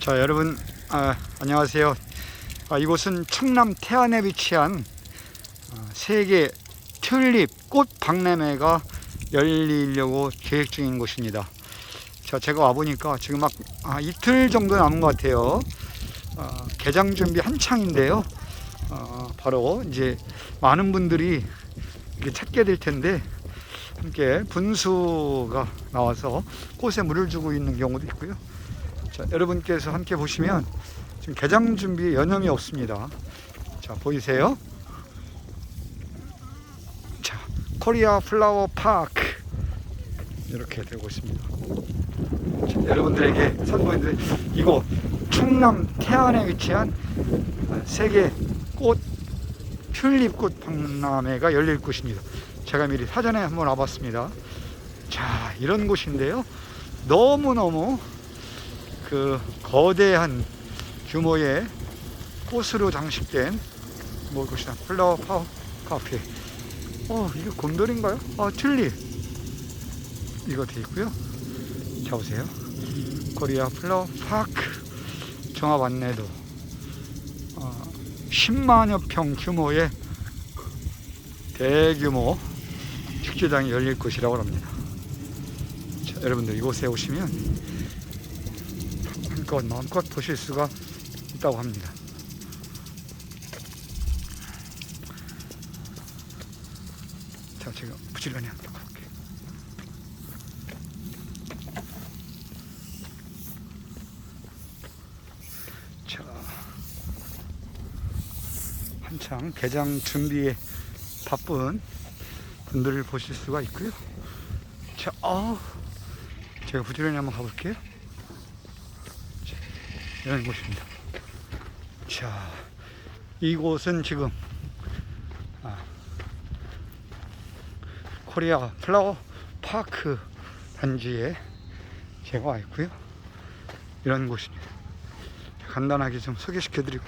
자 여러분 아, 안녕하세요. 아, 이곳은 충남 태안에 위치한 아, 세계 튤립 꽃 박람회가 열리려고 계획 중인 곳입니다. 자 제가 와 보니까 지금 막 아, 이틀 정도 남은 것 같아요. 아, 개장 준비 한창인데요. 아, 바로 이제 많은 분들이 찾게 될 텐데 함께 분수가 나와서 꽃에 물을 주고 있는 경우도 있고요. 자, 여러분께서 함께 보시면 지금 개장 준비에 여념이 없습니다. 자, 보이세요? 자, 코리아 플라워 파크 이렇게 되고 있습니다. 자, 여러분들에게 선보이는데 이곳 충남 태안에 위치한 세계 꽃 튤립꽃 박람회가 열릴 곳입니다. 제가 미리 사전에 한번 와봤습니다. 자, 이런 곳인데요. 너무너무 그 거대한 규모의 꽃으로 장식된 뭐 곳이다 플라워 파워 카페. 어 이게 곰돌인가요? 아 튤립 이거 돼 있고요. 자 보세요. 코리아 플라워 파크 종합 안내도. 어, 10만여 평 규모의 대규모 축제장이 열릴 곳이라고 합니다. 자, 여러분들 이곳에 오시면 마음껏 마음껏 보실 수가 있다고 합니다. 자, 제가 부지런히 함께 볼게요. 자, 한창 개장 준비에 바쁜 분들을 보실 수가 있고요. 자, 어, 제가 부지런히 한번 가볼게요. 이런 곳입니다. 자, 이곳은 지금 아, 코리아 플라워 파크 단지에 제가 와 있고요. 이런 곳입니다. 간단하게 좀 소개시켜. 자,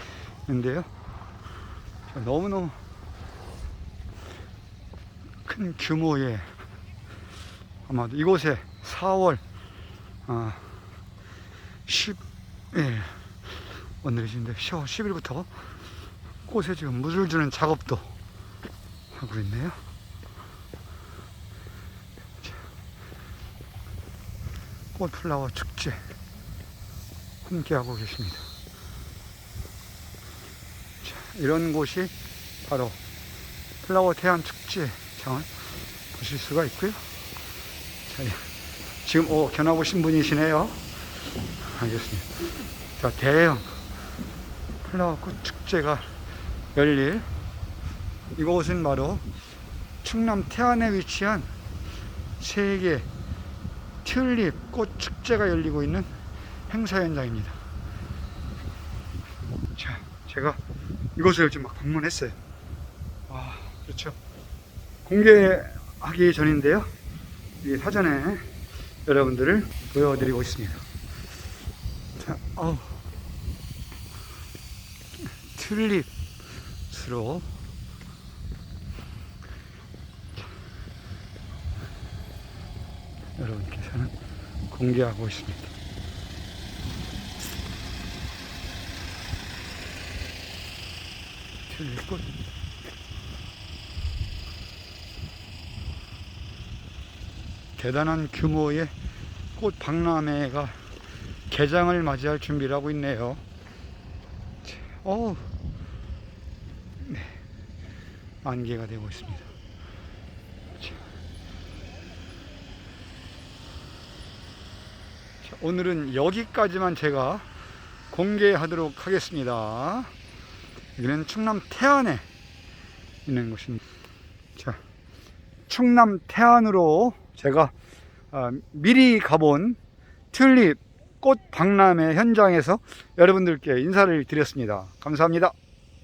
너무너무 큰 규모의 아마도 이곳에 4월 아, 10 예. 오늘이신데 10월 10일부터 꽃에 지금 물을 주는 작업도 하고 있네요. 자, 꽃플라워 축제 함께하고 계십니다. 자, 이런 곳이 바로 플라워 태안 축제 장을 보실 수가 있고요. 자, 지금 오, 견학 오신 분이시네요. 알겠습니다. 자, 대형 플라워꽃 축제가 열릴 이곳은 바로 충남 태안에 위치한 세계 튤립 꽃 축제가 열리고 있는 행사 현장입니다. 자, 제가 이곳을 지금 막 방문했어요. 아, 그렇죠. 공개하기 전인데요. 이 사전에 여러분들을 보여드리고 있습니다. 자, 어우. 튤립으로 여러분께서는 공개하고 있습니다. 튤립꽃 대단한 규모의 꽃 박람회가 개장을 맞이할 준비를 하고 있네요. 어, 네, 안개가 되고 있습니다. 오늘은 여기까지만 제가 공개하도록 하겠습니다. 여기는 충남 태안에 있는 곳입니다. 자, 충남 태안으로 제가 아, 미리 가본 튤립 꽃 박람회 현장에서 여러분들께 인사를 드렸습니다. 감사합니다.